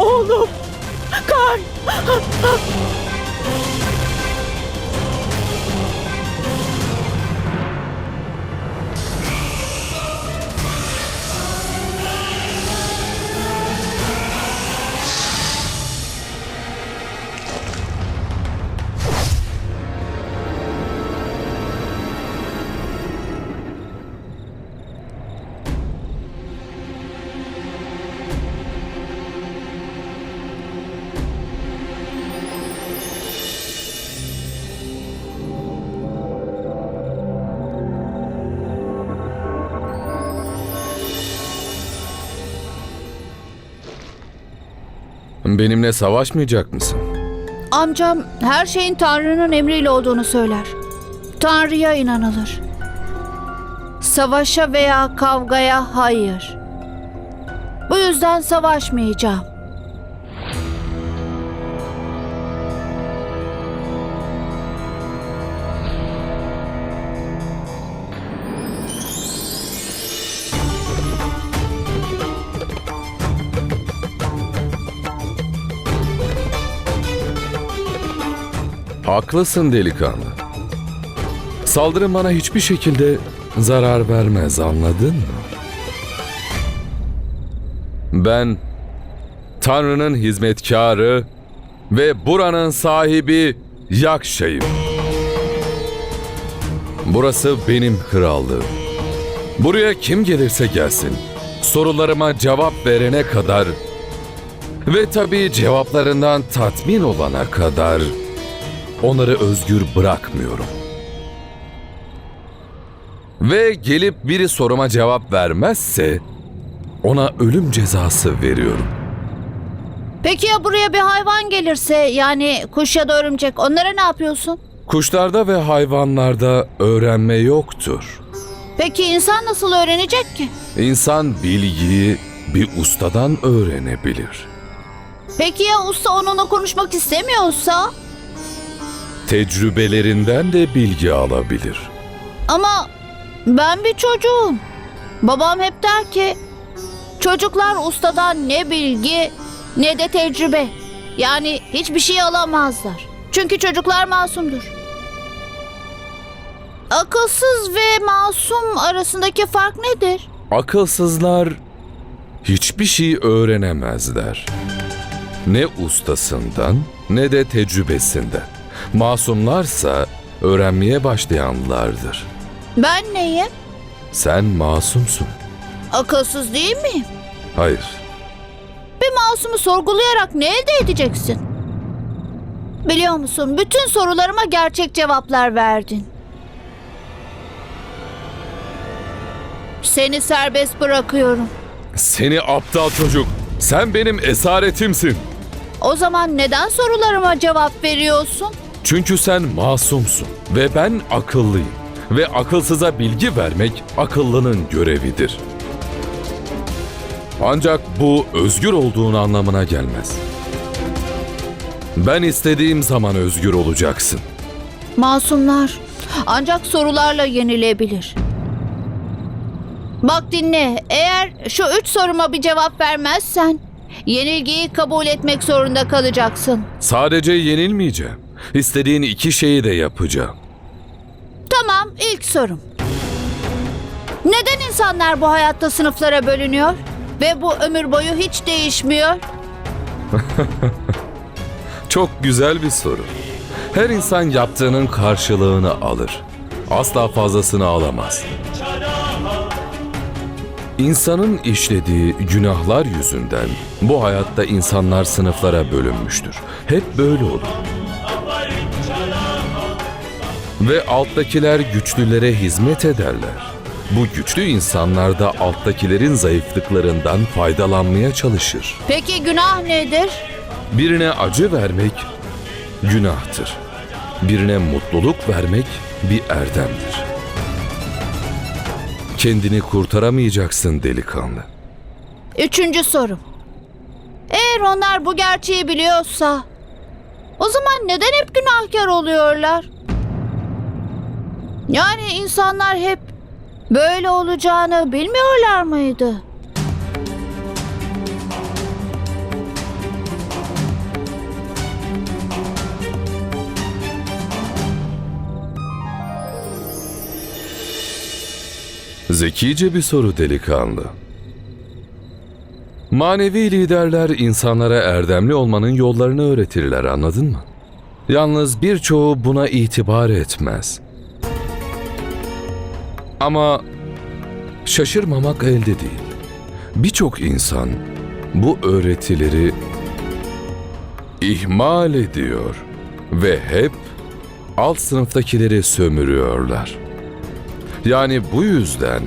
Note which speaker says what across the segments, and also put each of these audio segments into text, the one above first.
Speaker 1: Oğlum! Kay! Benimle savaşmayacak mısın?
Speaker 2: Amcam her şeyin Tanrı'nın emriyle olduğunu söyler. Tanrı'ya inanılır. Savaşa veya kavgaya hayır. Bu yüzden savaşmayacağım.
Speaker 1: Haklısın delikanlı. Saldırın bana hiçbir şekilde zarar vermez anladın mı? Ben Tanrı'nın hizmetkarı ve buranın sahibi Yakşa'yım. Burası benim krallığım. Buraya kim gelirse gelsin, sorularıma cevap verene kadar ve tabii cevaplarından tatmin olana kadar onları özgür bırakmıyorum. Ve gelip biri soruma cevap vermezse ona ölüm cezası veriyorum.
Speaker 2: Peki ya buraya bir hayvan gelirse yani kuş ya da örümcek onlara ne yapıyorsun?
Speaker 1: Kuşlarda ve hayvanlarda öğrenme yoktur.
Speaker 2: Peki insan nasıl öğrenecek ki?
Speaker 1: İnsan bilgiyi bir ustadan öğrenebilir.
Speaker 2: Peki ya usta onunla konuşmak istemiyorsa?
Speaker 1: Tecrübelerinden de bilgi alabilir.
Speaker 2: Ama ben bir çocuğum. Babam hep der ki çocuklar ustadan ne bilgi ne de tecrübe. Yani hiçbir şey alamazlar. Çünkü çocuklar masumdur. Akılsız ve masum arasındaki fark nedir?
Speaker 1: Akılsızlar hiçbir şey öğrenemezler. Ne ustasından ne de tecrübesinden. Masumlarsa öğrenmeye başlayanlardır.
Speaker 2: Ben neyim?
Speaker 1: Sen masumsun.
Speaker 2: Akılsız değil miyim?
Speaker 1: Hayır.
Speaker 2: Bir masumu sorgulayarak ne elde edeceksin? Biliyor musun bütün sorularıma gerçek cevaplar verdin. Seni serbest bırakıyorum.
Speaker 1: Seni aptal çocuk. Sen benim esaretimsin.
Speaker 2: O zaman neden sorularıma cevap veriyorsun?
Speaker 1: Çünkü sen masumsun ve ben akıllıyım. Ve akılsıza bilgi vermek akıllının görevidir. Ancak bu özgür olduğun anlamına gelmez. Ben istediğim zaman özgür olacaksın.
Speaker 2: Masumlar ancak sorularla yenilebilir. Bak dinle, eğer şu üç soruma bir cevap vermezsen yenilgiyi kabul etmek zorunda kalacaksın.
Speaker 1: Sadece yenilmeyeceğim. İstediğin iki şeyi de yapacağım.
Speaker 2: Tamam, ilk sorum. Neden insanlar bu hayatta sınıflara bölünüyor ve bu ömür boyu hiç değişmiyor?
Speaker 1: Çok güzel bir soru. Her insan yaptığının karşılığını alır. Asla fazlasını alamaz. İnsanın işlediği günahlar yüzünden bu hayatta insanlar sınıflara bölünmüştür. Hep böyle olur. Ve alttakiler güçlülere hizmet ederler. Bu güçlü insanlar da alttakilerin zayıflıklarından faydalanmaya çalışır.
Speaker 2: Peki günah nedir?
Speaker 1: Birine acı vermek günahtır. Birine mutluluk vermek bir erdemdir. Kendini kurtaramayacaksın delikanlı.
Speaker 2: Üçüncü sorum. Eğer onlar bu gerçeği biliyorsa o zaman neden hep günahkar oluyorlar? Yani insanlar hep böyle olacağını bilmiyorlar mıydı?
Speaker 1: Zekice bir soru delikanlı. Manevi liderler insanlara erdemli olmanın yollarını öğretirler anladın mı? Yalnız birçoğu buna itibar etmez. Ama şaşırmamak elde değil. Birçok insan bu öğretileri ihmal ediyor ve hep alt sınıftakileri sömürüyorlar. Yani bu yüzden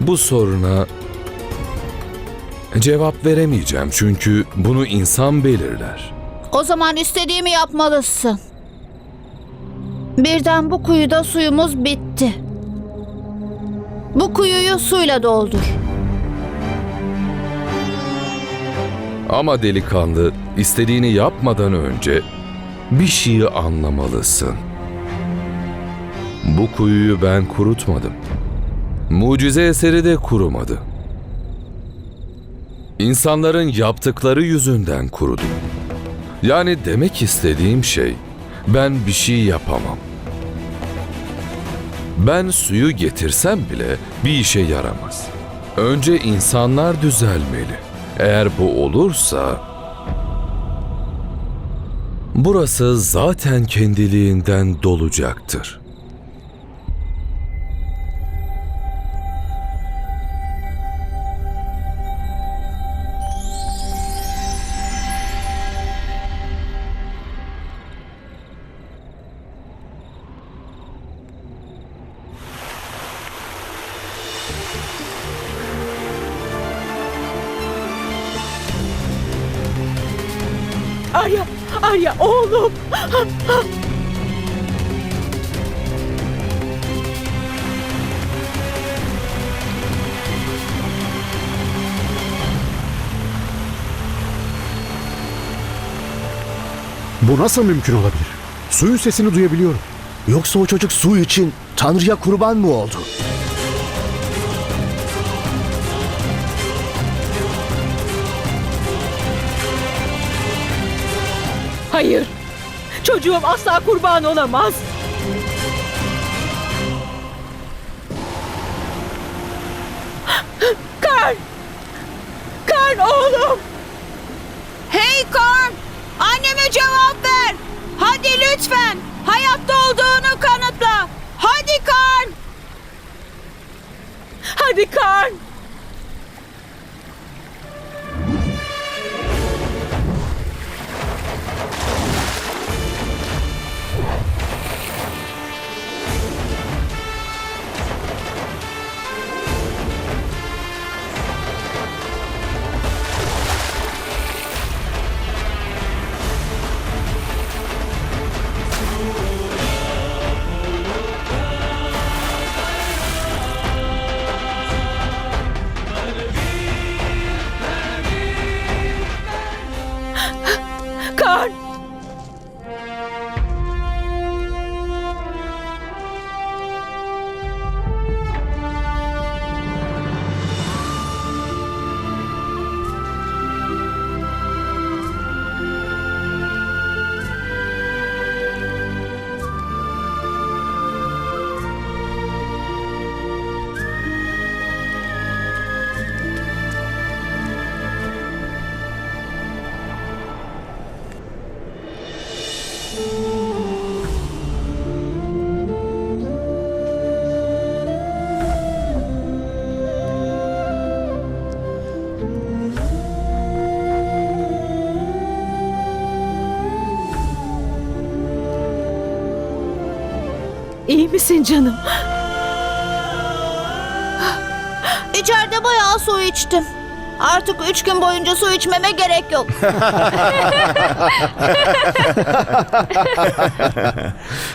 Speaker 1: bu soruna Cevap veremeyeceğim çünkü bunu insan belirler.
Speaker 2: O zaman istediğimi yapmalısın. Birden bu kuyuda suyumuz bitti. Bu kuyuyu suyla doldur.
Speaker 1: Ama delikanlı istediğini yapmadan önce bir şeyi anlamalısın. Bu kuyuyu ben kurutmadım. Mucize eseri de kurumadı. İnsanların yaptıkları yüzünden kurudu. Yani demek istediğim şey ben bir şey yapamam. Ben suyu getirsem bile bir işe yaramaz. Önce insanlar düzelmeli. Eğer bu olursa burası zaten kendiliğinden dolacaktır.
Speaker 3: Bu nasıl mümkün olabilir? Suyun sesini duyabiliyorum.
Speaker 4: Yoksa o çocuk su için Tanrı'ya kurban mı oldu?
Speaker 5: Hayır. Çocuğum asla kurban olamaz.
Speaker 6: Anneme cevap ver! Hadi lütfen! Hayatta olduğunu kanıtla! Hadi Karn!
Speaker 5: Hadi Kar! İyi misin canım?
Speaker 2: İçeride bayağı su içtim. Artık üç gün boyunca su içmeme gerek yok.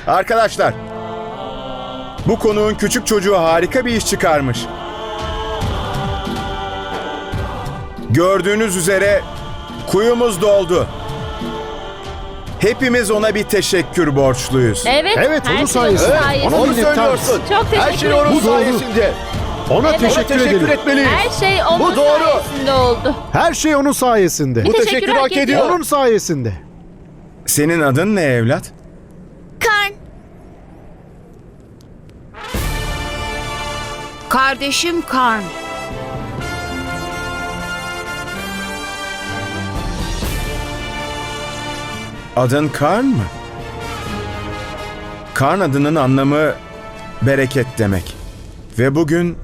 Speaker 7: Arkadaşlar, bu konuğun küçük çocuğu harika bir iş çıkarmış. Gördüğünüz üzere kuyumuz doldu. Hepimiz ona bir teşekkür borçluyuz.
Speaker 8: Evet,
Speaker 3: Evet,
Speaker 8: her
Speaker 3: onun
Speaker 8: şey
Speaker 3: sayesinde.
Speaker 8: sayesinde.
Speaker 3: Ona minnettarız.
Speaker 8: Çok teşekkür
Speaker 7: Her şey onun
Speaker 3: Bu doğru.
Speaker 7: sayesinde.
Speaker 3: Ona
Speaker 8: Evet,
Speaker 3: teşekkür,
Speaker 7: teşekkür
Speaker 3: edelim.
Speaker 7: etmeliyiz.
Speaker 8: Her şey onun
Speaker 7: Bu doğru.
Speaker 8: sayesinde oldu.
Speaker 3: Her şey onun sayesinde.
Speaker 8: Bir
Speaker 7: Bu
Speaker 8: teşekkür
Speaker 7: teşekkür
Speaker 8: hak
Speaker 7: hak
Speaker 8: ediyor.
Speaker 7: ediyor.
Speaker 3: Onun sayesinde.
Speaker 7: Senin adın ne evlat?
Speaker 2: Karn,
Speaker 6: Kardeşim Karn.
Speaker 7: Adın Karn mı? Karn adının anlamı bereket demek. Ve bugün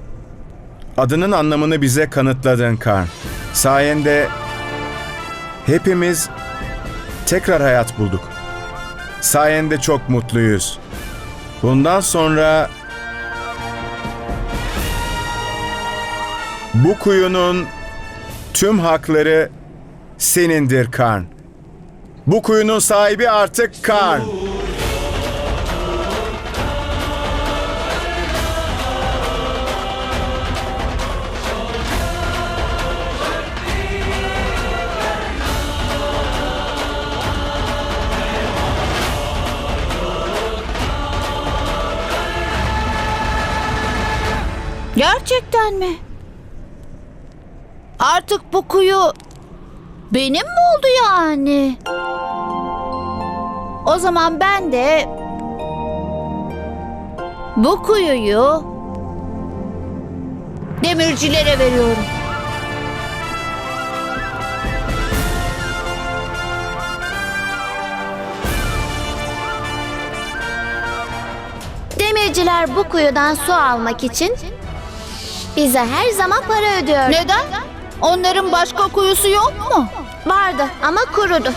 Speaker 7: adının anlamını bize kanıtladın Karn. Sayende hepimiz tekrar hayat bulduk. Sayende çok mutluyuz. Bundan sonra bu kuyunun tüm hakları senindir Karn. Bu kuyunun sahibi artık Karn.
Speaker 2: Gerçekten mi? Artık bu kuyu benim mi oldu yani? O zaman ben de bu kuyuyu demircilere veriyorum.
Speaker 8: Demirciler bu kuyudan su almak için bize her zaman para ödüyor.
Speaker 2: Neden? Onların başka kuyusu yok mu?
Speaker 8: Vardı ama kurudu.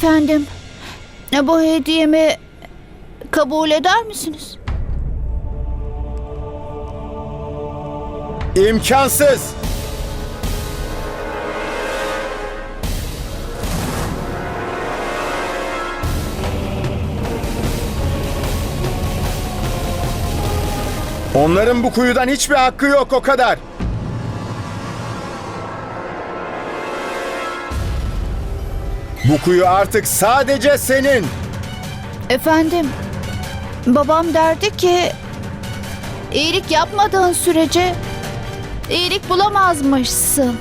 Speaker 2: Efendim, bu hediyemi kabul eder misiniz?
Speaker 7: İmkansız. Onların bu kuyudan hiçbir hakkı yok o kadar. Bu kuyu artık sadece senin.
Speaker 2: Efendim, babam derdi ki iyilik yapmadığın sürece iyilik bulamazmışsın.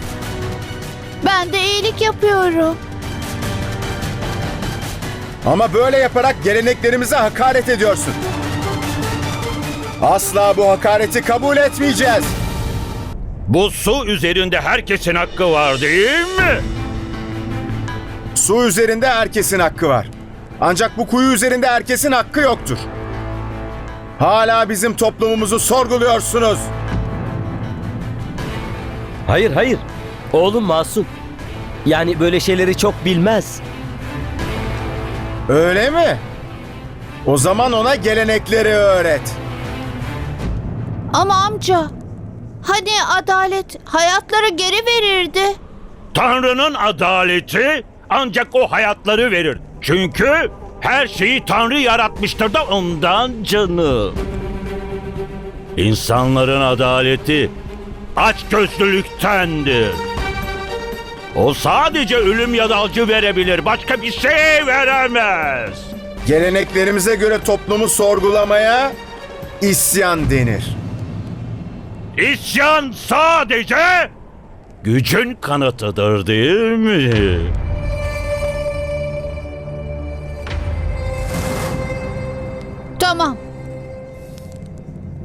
Speaker 2: Ben de iyilik yapıyorum.
Speaker 7: Ama böyle yaparak geleneklerimize hakaret ediyorsun. Asla bu hakareti kabul etmeyeceğiz.
Speaker 9: Bu su üzerinde herkesin hakkı var değil mi?
Speaker 7: Su üzerinde herkesin hakkı var. Ancak bu kuyu üzerinde herkesin hakkı yoktur. Hala bizim toplumumuzu sorguluyorsunuz.
Speaker 10: Hayır hayır. Oğlum masum. Yani böyle şeyleri çok bilmez.
Speaker 7: Öyle mi? O zaman ona gelenekleri öğret.
Speaker 2: Ama amca, hani adalet hayatları geri verirdi?
Speaker 9: Tanrı'nın adaleti ancak o hayatları verir. Çünkü her şeyi Tanrı yaratmıştır da ondan canım. İnsanların adaleti açgözlülüktendir. O sadece ölüm ya da acı verebilir. Başka bir şey veremez.
Speaker 7: Geleneklerimize göre toplumu sorgulamaya isyan denir.
Speaker 9: İsyan sadece gücün kanıtıdır değil mi?
Speaker 2: Tamam.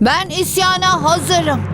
Speaker 2: Ben isyana hazırım.